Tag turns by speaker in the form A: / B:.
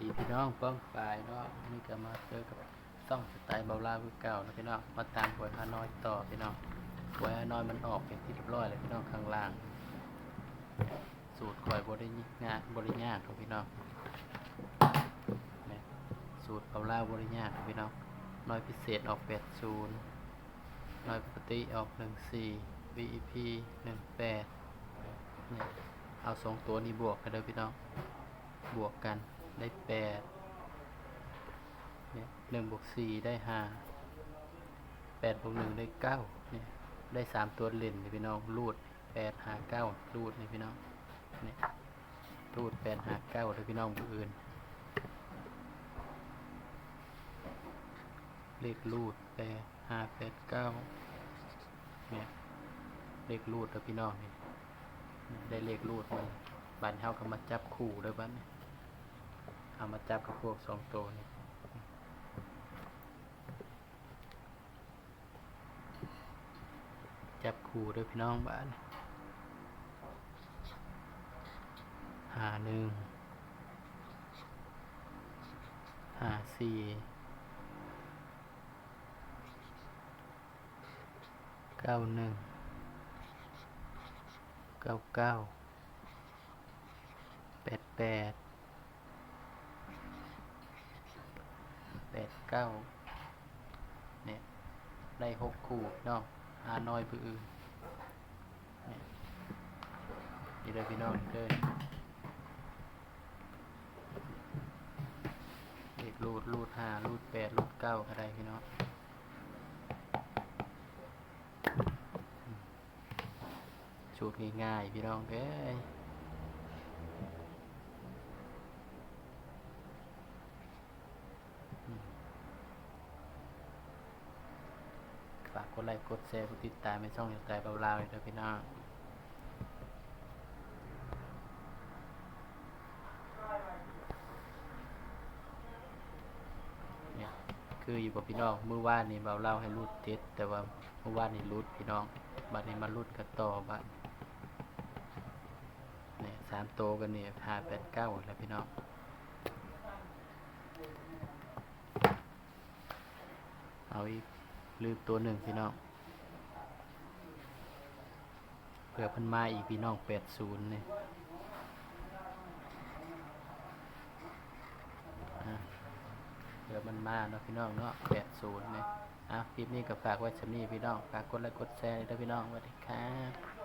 A: ดีพี่น้องป้องปลายเนาะนี่ก็มาเจอกับซ่องสไตล์เบาลาคือเก่านะพี่น้องมาตามหวยฮานอยต่อพี่น้องหวยฮานอยมันออกเป็นที่เรียบร้อยเลยพี่น้องข้างล่าง สูตรคอยบริงานบริญาครับพี่น้องสูตรเบาลาบริญาครับพี่น้องน้อยพิเศษออกแปดศูนย์น้อยปกติออกหนึ่งสี่ VEP หนึ่งแปดเนี่ยเอาสองตัวนี้บวกกันเลยพี่น้องบวกกัน ได้แปดเนี่ยหนึ่งบวกสี่ได้ห้าแปดบวกหนึ่งได้เก้าเนี่ยได้สามตัวเล่นนี่พี่น้องรูดแปดหาเก้ารูดนี่พี่น้องเนี่ยรูดแปดหาเก้าเลยพี่น้องผู้อื่นเลขรูดแปดห้าแปดเก้าเนี่ยเลขรูดเลยพี่น้องนี่ได้เลขรูดมันบันเฮาก็มาจับคู่เลยบัดนี้เเอามาจับกับพวกสองตัวนี่จับคู่ด้วยพี่น้องบ้านหาหนึ่งหาสี่เก้าหนึ่งเก้าเก้าแปดแปดแปด เก้าเนี่ยได้หกคู่พี่น้องหาน้อยผู้อื่นเนี่ยนี่เลยพี่น้องนี่เลยเลขรูดรูดห้ารูดแปดรูดเก้าอะไรพี่น้องสูตรง่ายๆพี่น้องเอ้ย ฝากกดไลค์กดแชร์กดติดตามในช่องอย่างไรเบาๆเลยนะพี่น้องเนี่ยคืออยู่กับพี่น้องเมื่อวานนี่เบาเล่าให้รุดเจ็ดแต่ว่าเมื่อวานนี่รุดพี่น้องบัดนี้มารุดกันต่อบัดเนี่ยสามโตกันเนี่ยห้าแปดเก้าแล้วพี่น้องเอาอีก ลืมตัวหนึ่งพี่น้องเผื่อเพันมาอีกพี่น้องแปดศูนย์เนี่ยเผื่อมันมาเนาะพี่น้องเนาะแปดศูนย์เนี่ยอะคลิปนี้ก็ฝากไว้ชำนี้พี่น้องฝากกดไลค์กดแชร์ด้วยพี่น้องสวัสดีครับ